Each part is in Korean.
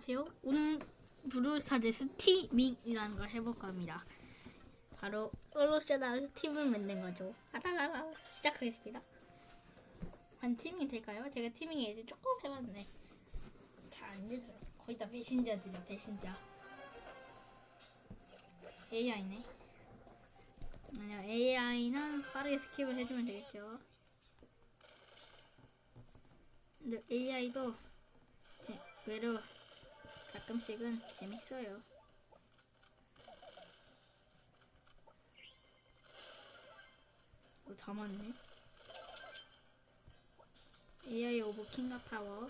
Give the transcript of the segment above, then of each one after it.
안녕하세요. 오늘 브루스타즈 스티밍이라는 걸 해볼까 합니다. 바로 솔로셔다에서 팀을 만든 거죠. 아다다다 시작하겠습니다. 한 팀이 될까요? 제가 티밍 이제 조금 해봤네. 잘 안 되더라. 거의 다 배신자들이야 배신자. AI네. 아니야 AI는 빠르게 스킵을 해주면 되겠죠. 근데 AI도 제, 외로 가끔씩은 재밌어요. 어, 다 맞네. AI 오브 킹과 파워.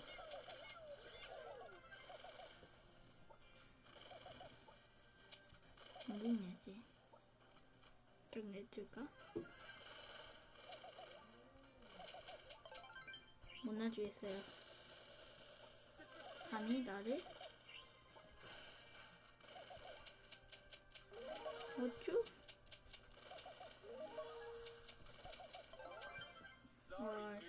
어디 있냐지? 좀 내줄까? 못 놔주겠어요. 감히 나를 어쭈? 와,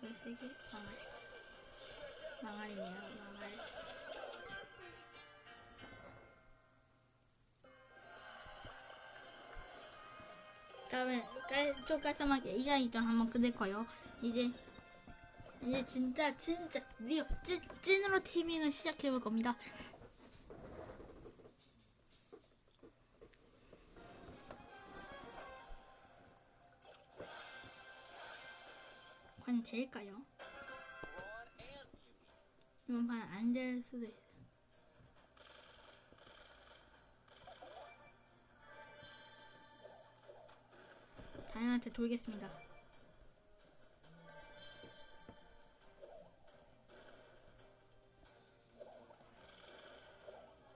개 망할. 망할이네요, 망할. 다음에 깔, 좀 깔끔하게 이가이 좀 한번 끝낼 거요. 이제 이제 진짜 진짜 리얼 찐 찐으로 티밍을 시작해 볼 겁니다. 과연 될까요? 이번 판 안 될 수도 있어. 다현한테 돌겠습니다.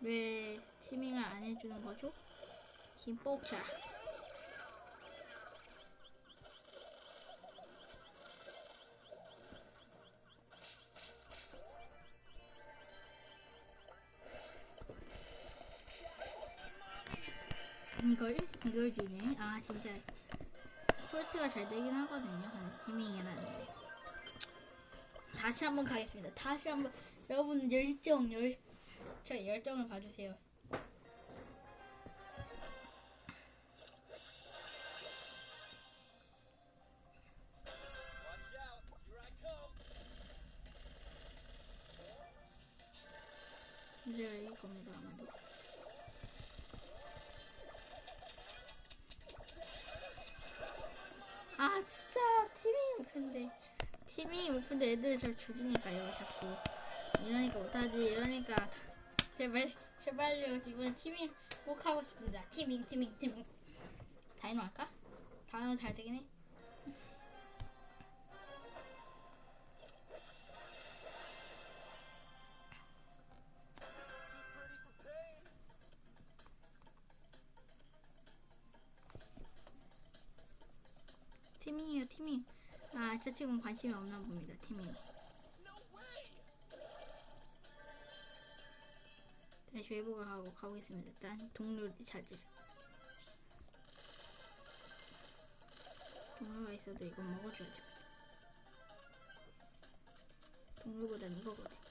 왜 티밍을 안 해주는 거죠? 김복차. 이걸 이걸 지네. 아 진짜 콜트가 잘 되긴 하거든요. 근데 티밍이라는 게. 다시 한번 가겠습니다. 다시 한번 여러분 열정 열 저의 열정을 봐주세요. 이제 이길 겁니다 아마도. 아 진짜 티밍이 못했는데. 티밍이 못했는데 애들이 저를 죽이니까요 자꾸. 이러니까 못하지. 이러니까 제발 제발요. 이번 티밍 꼭 하고 싶습니다. 티밍 티밍 티밍. 다이노 할까? 다이노 잘 되긴 해 티밍이에요 티밍 아 저 지금 관심이 없나 봅니다 티밍 다시 회복을 하고 가보겠습니다. 일단 동료 찾을 동료가 있어도 이거 먹어줘야지. 동료보단 이거거든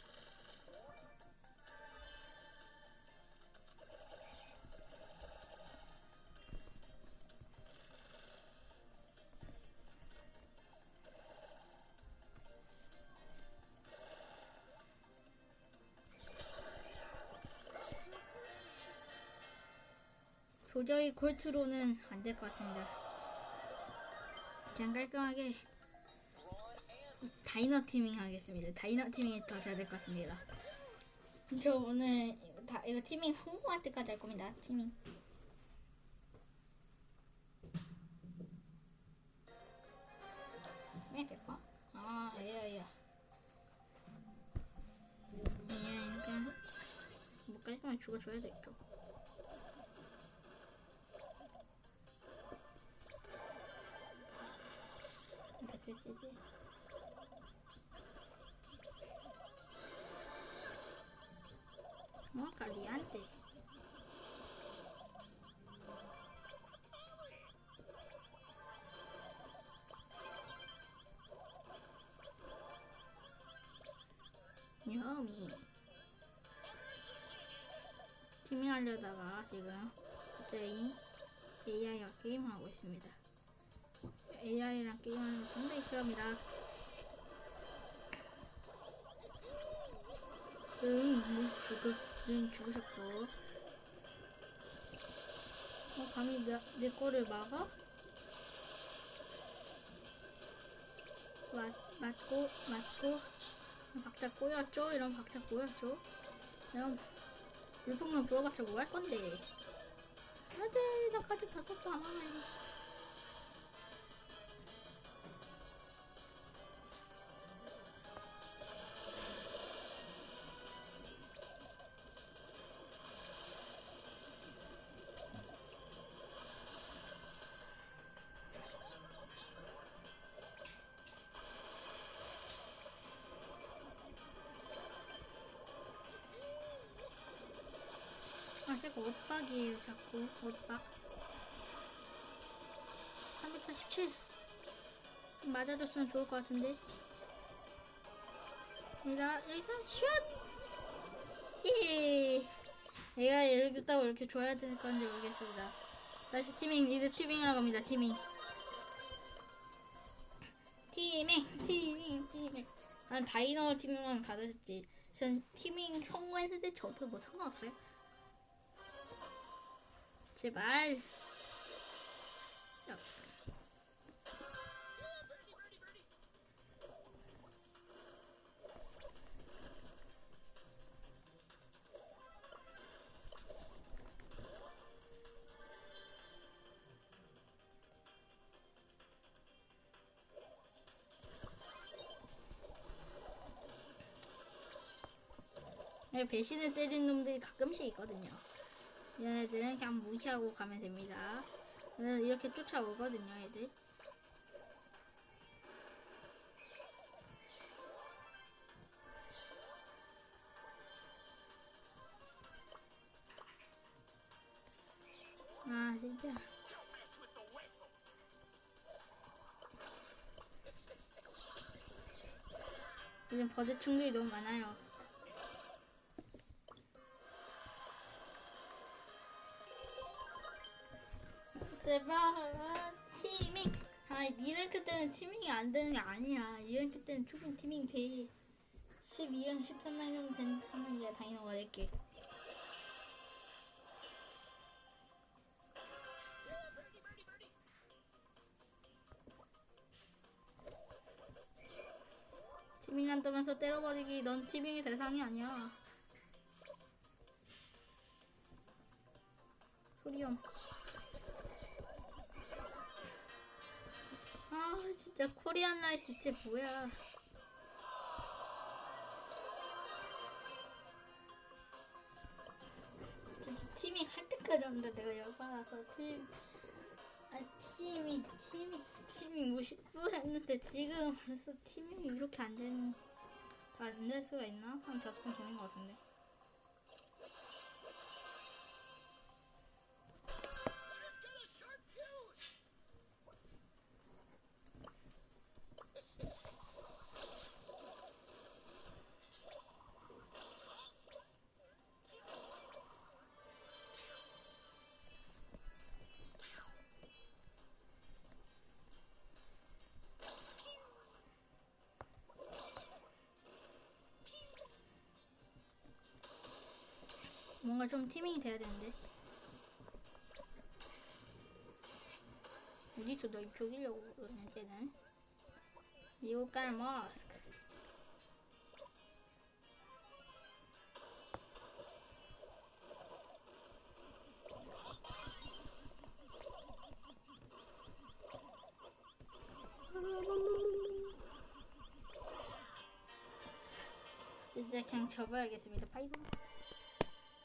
도저히 골트로는 안 될 것 같습니다. 그냥 깔끔하게 다이너 티밍 하겠습니다. 다이너 티밍이 더 잘 될 것 같습니다. 저 오늘 다 이거 티밍 성공할 때까지 할 겁니다. 티밍. 왜 될까? 아, 야야. 그냥 뭐 깔끔하게 죽어줘야 되 되지? 뭐 아까 리한테 요미 팀이 하려다가 지금 갑자기 AI가 게임하고 있습니다. AI랑 게임하는 거 상당히 싫어합니다. 응, 응, 죽을, 응, 죽으셨고. 어, 감히 내, 내 거를 막아? 맞, 맞고, 맞고. 박자 꼬였죠? 이런 박자 꼬였죠? 이런 물폭만 불어봤자 뭐 할 건데. 안돼, 나 카드 다섯도 안 하네. 아, 자꾸 옷박이에요, 자꾸. 옷박. 387. 좀 맞아줬으면 좋을 것 같은데. 여기다, 여기서 슛! 예! 내가 이렇게 있다고 이렇게 좋아야 되는 건지 모르겠습니다. 다시 티밍, 이제 티밍이라고 합니다, 티밍. 티밍, 티밍, 티밍. 난 다이너 티밍만 받으셨지. 전 티밍 성공했는데 저도 뭐 상관없어요. 제발. 야. 네, 배신을 때리는 놈들이 가끔씩 있거든요. 얘네들은 그냥 무시하고 가면 됩니다. 이렇게 쫓아오거든요, 애들. 아, 진짜. 요즘 버드 충들이 너무 많아요. 제발 티밍 아 이랭크 때는 티밍이 안 되는 게 아니야. 이랭크 때는 충분히 티밍 돼 12랑 13랑 정도 된 하면 이제 다이노가 될게. 티밍 안 뜨면서 때려버리기 넌 티밍의 대상이 아니야. 소리엄 아 진짜 코리안 라이스 진짜 뭐야 진짜 티밍 할 때까지 혼자 내가 열받아서 팀 아, 팀이 팀이 팀이 뭐 10분 했는데 지금 벌써 팀이 이렇게 안 되는 안될 수가 있나? 한 다섯 번 전인 것 같은데 뭔가 좀 티밍이 돼야 되는데. 어디서 널 죽이려고 그러냐 쟤는? You got 진짜 그냥 접어야겠습니다. 바이바이